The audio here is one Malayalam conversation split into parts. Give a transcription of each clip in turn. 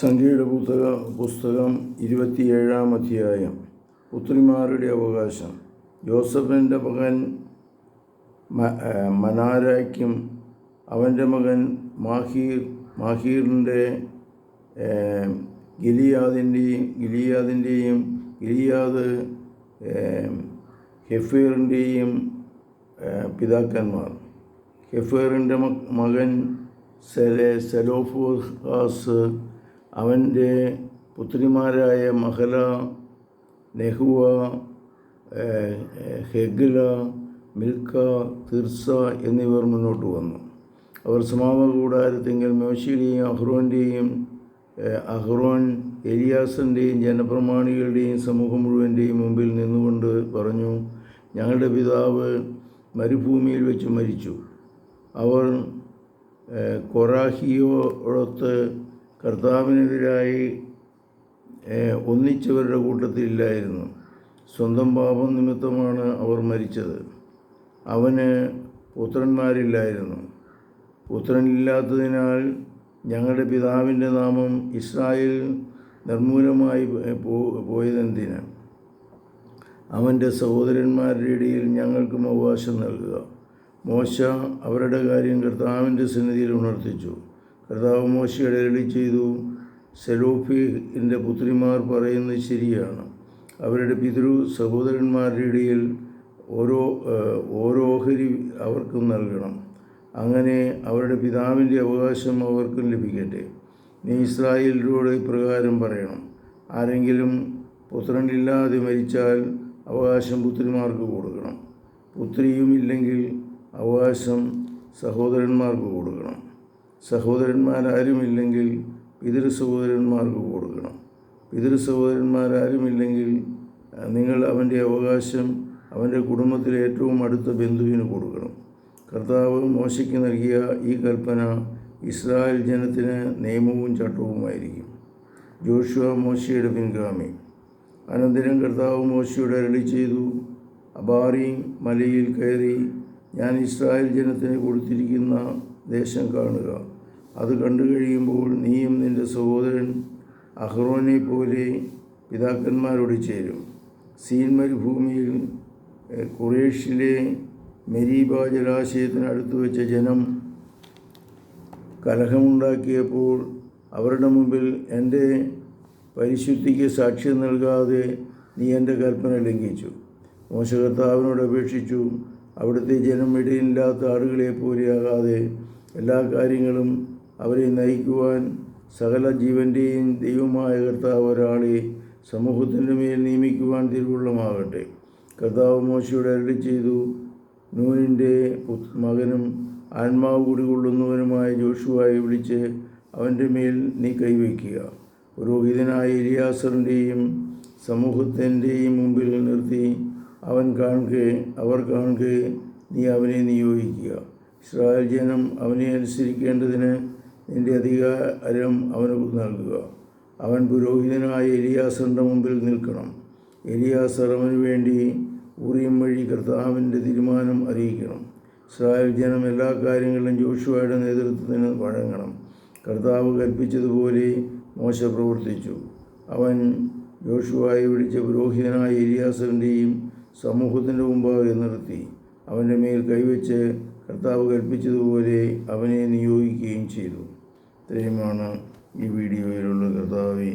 സംഖ്യയുടെ പുസ്തക പുസ്തകം ഇരുപത്തിയേഴാം അധ്യായം. പുത്രിമാരുടെ അവകാശം. ജോസഫിന്റെ മകൻ മനാരയ്ക്കും അവന്റെ മകൻ മാഹീർ മാഹീറിന്റെ ഗിലിയാദിന്റെയും ഗിലിയാദിന്റെയും ഗിലിയാദ് ഹെഫീറിന്റെയും പിതാക്കന്മാർ. ഹെഫീറിന്റെ മകൻ സെലെ സെലോഫോഹാസ് അവന്റെ പുത്രിമാരായ മഹല നെഹുവ ഹെഗ്ല മിൽക്ക തിർസ എന്നിവർ മുന്നോട്ട് വന്നു. അവർ സമാപന കൂടാരത്തെങ്കിൽ മോശയുടെയും അഹ്റോന്റെയും അഹ്റോൻ എലിയാസിന്റെയും ജനപ്രമാണികളുടെയും സമൂഹം മുഴുവന്റെയും മുമ്പിൽ നിന്നുകൊണ്ട് പറഞ്ഞു ഞങ്ങളുടെ പിതാവ് മരുഭൂമിയിൽ വെച്ച് മരിച്ചു. അവർ കൊറാഹിയോടൊത്ത് കർത്താവിനെതിരായി ഒന്നിച്ചവരുടെ കൂട്ടത്തിലില്ലായിരുന്നു. സ്വന്തം പാപം നിമിത്തമാണ് അവർ മരിച്ചത്. അവന് പുത്രന്മാരില്ലായിരുന്നു. പുത്രനില്ലാത്തതിനാൽ ഞങ്ങളുടെ പിതാവിന്റെ നാമം ഇസ്രായേൽ നിർമൂലമായി പോയതെന്തിന്? അവന്റെ സഹോദരന്മാരുടെ ഇടയിൽ ഞങ്ങൾക്കും അവകാശം നൽകുക. മോശ അവരുടെ കാര്യം കർത്താവിന്റെ സന്നിധിയിൽ ഉണർത്തിച്ചു. കർത്താവ് മോശയുടെ അരളി ചെയ്തു. സെലോഫിന്റെ പുത്രിമാർ പറയുന്നത് ശരിയാണ്. അവരുടെ പിതൃ സഹോദരന്മാരുടെ ഇടയിൽ ഓരോ ഓരോഹരി അവർക്കും നൽകണം. അങ്ങനെ അവരുടെ പിതാവിന്റെ അവകാശം അവർക്കും ലഭിക്കട്ടെ. നീ ഇസ്രായേലിനോട് ഇപ്രകാരം പറയണം. ആരെങ്കിലും പുത്രനില്ലാതെ മരിച്ചാൽ അവകാശം പുത്രിമാർക്ക് കൊടുക്കണം. പുത്രിയുമില്ലെങ്കിൽ അവകാശം സഹോദരന്മാർക്ക് കൊടുക്കണം. സഹോദരന്മാരാരുമില്ലെങ്കിൽ പിതൃ സഹോദരന്മാർക്ക് കൊടുക്കണം. പിതൃ സഹോദരന്മാരാരുമില്ലെങ്കിൽ നിങ്ങൾ അവന്റെ അവകാശം അവന്റെ കുടുംബത്തിലെ ഏറ്റവും അടുത്ത ബന്ധുവിന് കൊടുക്കണം. കർത്താവ് മോശയ്ക്ക് നൽകിയ ഈ കൽപ്പന ഇസ്രായേൽ ജനത്തിന് നിയമവും ചട്ടവുമായിരിക്കും. ജോഷുവ മോശയുടെ പിൻഗാമി. അനന്തരം കർത്താവ് മോശയോട് അരളി ചെയ്തു. അബാറി മലയിൽ കയറി ഞാൻ ഇസ്രായേൽ ജനത്തിന് കൊടുത്തിരിക്കുന്ന ദേശം കാണുക. അത് കണ്ടു കഴിയുമ്പോൾ നീയും നിന്റെ സഹോദരൻ അഹ്റോനെ പോലെ പിതാക്കന്മാരോട് ചേരും. സീൻ മരുഭൂമിയിൽ എഹ്, ഖുറേഷിലെ മെരീബ ജലാശയത്തിനടുത്ത് വെച്ച ജനം കലഹമുണ്ടാക്കിയപ്പോൾ അവരുടെ മുമ്പിൽ എന്റെ പരിശുദ്ധിക്ക് സാക്ഷ്യം നൽകാതെ നീ എന്റെ കൽപ്പന ലംഘിച്ചു. മോശകർത്താവിനോട് അപേക്ഷിച്ചു അവിടുത്തെ ജനം ഇടയില്ലാത്ത ആടുകളെ പോലെയാകാതെ എല്ലാ കാര്യങ്ങളും അവരെ നയിക്കുവാൻ സകല ജീവന്റെയും ദൈവമായ കർത്താവ് ഒരാളെ സമൂഹത്തിന്റെ മേൽ നിയമിക്കുവാൻ തിരുവുള്ളമാകട്ടെ. കർത്താവ് മോശയോട് അരടി ചെയ്തു നൂനിന്റെ മകനും ആത്മാവ് കുടികൊള്ളുന്നവനുമായ ജോഷുവായി വിളിച്ച് അവന്റെ മേൽ നീ കൈവയ്ക്കുക. പുരോഹിതനായ എലിയാസറിന്റെയും സമൂഹത്തിന്റെയും മുമ്പിൽ നിർത്തി അവൻ കാണുകെ അവർ കാണുകെ നീ അവനെ നിയോഗിക്കുക. ഇസ്രായേൽ ജനം അവനെ അനുസരിക്കേണ്ടതിന് നിന്റെ അധികാരം അവന് നൽകുക. അവൻ പുരോഹിതനായ എലിയാസറിന്റെ മുമ്പിൽ നിൽക്കണം. എലിയാസർ അവന് വേണ്ടി ഊറിയും വഴി കർത്താവിന്റെ തീരുമാനം അറിയിക്കണം. ഇസ്രായേൽ ജനം എല്ലാ കാര്യങ്ങളിലും ജോഷുവയുടെ നേതൃത്വത്തിന് വഴങ്ങണം. കർത്താവ് കൽപ്പിച്ചതുപോലെ മോശ പ്രവർത്തിച്ചു. അവൻ ജോഷുവായി വിളിച്ച പുരോഹിതനായ എലിയാസറിന്റെയും സമൂഹത്തിന്റെ മുമ്പാകെ നിർത്തി. അവന്റെ മേൽ കൈവച്ച് കർത്താവ് കൽപ്പിച്ചതുപോലെ അവനെ നിയോഗിക്കുകയും ചെയ്തു. ഇത്രയുമാണ് ഈ വീഡിയോയിലുള്ള കർത്താവെ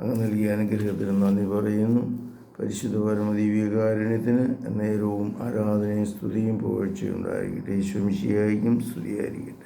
അങ്ങ് നൽകിയ അനുഗ്രഹത്തിന് നന്ദി പറയുന്നു. പരിശുദ്ധ പരമദീവികാരുണ്യത്തിന് നേരവും ആരാധനയും സ്തുതിയും പുകഴ്ചയുണ്ടായിരിക്കട്ടെ ഈശ്വമിശിയായിരിക്കും സ്തുതിയായിരിക്കട്ടെ.